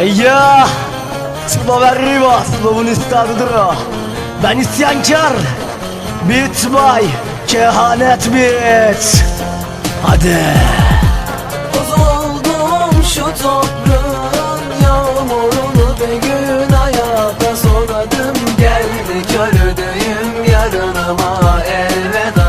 Hey ya! Slover Riva, Slov'un üstadıdır o. Ben isyankar. By Kehanet Beat. Hadi. Bozuldum şu toprağın yağmurunu bir gün hayata soradım Geldi kördüğüm yarınıma elveda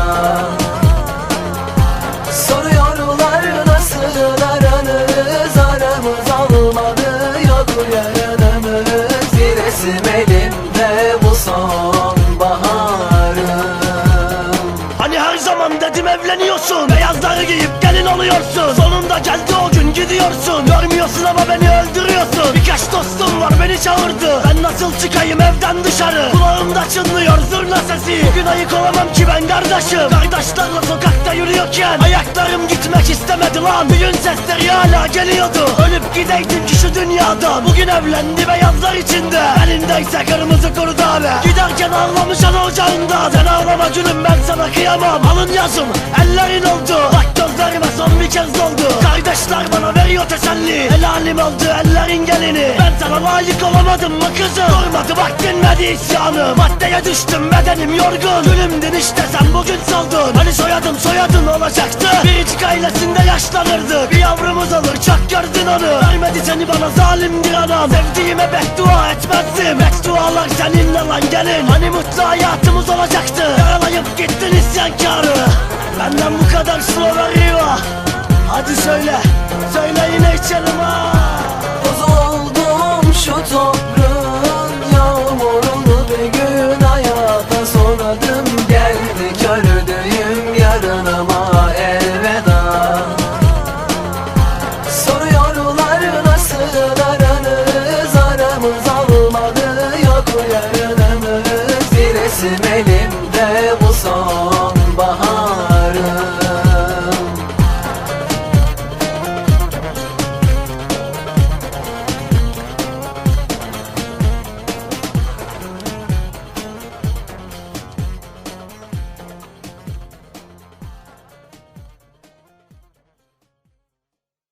elimde bu sonbaharım Hani her zaman dedim evleniyorsun Beyazları giyip gelin oluyorsun. Sonunda geldi o gün gidiyorsun. Görmüyorsun ama beni öldürüyorsun. Birkaç dostum var beni çağırdı. Ben nasıl çıkayım evden dışarı? Kulağımda çınlıyor zurna sesi. Bugün ayık olamam ki kardeşim. Kardeşlerle sokakta yürüyorken Ayaklarım gitmek istemedi lan. Düğün sesleri hala geliyordu. Ölüp gideydim ki şu dünyada. Bugün evlendi beyazlar içinde. Elindeyse kırmızı kuru abi Giderken ağlamış ana ocağında. Sen ağlama gülüm ben sana kıyamam. Alın yazım ellerin oldu kez doldu. Kardeşler bana veriyor teselli. Helalim oldu ellerin gelini. Ben sana layık olamadım mı kızım? Durmadı bak dinmedi isyanım Maddeye düştüm bedenim yorgun. Gülümdün işte sen bugün soldun. Hani soyadım soyadın olacaktı. Biricik ailesinde yaşlanırdı Bir yavrumuz olur çok gördün onu. Vermedi seni bana zalimdir anam Sevdiğime beddua etmezdim. Beddualar seninle lan gelin. Hani mutlu hayatımız olacaktı. Yaralayıp gittin isyankarı Benden bu kadar slow Riva Hadi söyle, söyle yine içelim ha. Toz oldum şu toprağın yağmurunu bir gün hayata soradım. Geldi kördüğüm yarınıma elveda. Soruyorlar nasıl aranız? Aramız almadı yok yarınımız Bir resim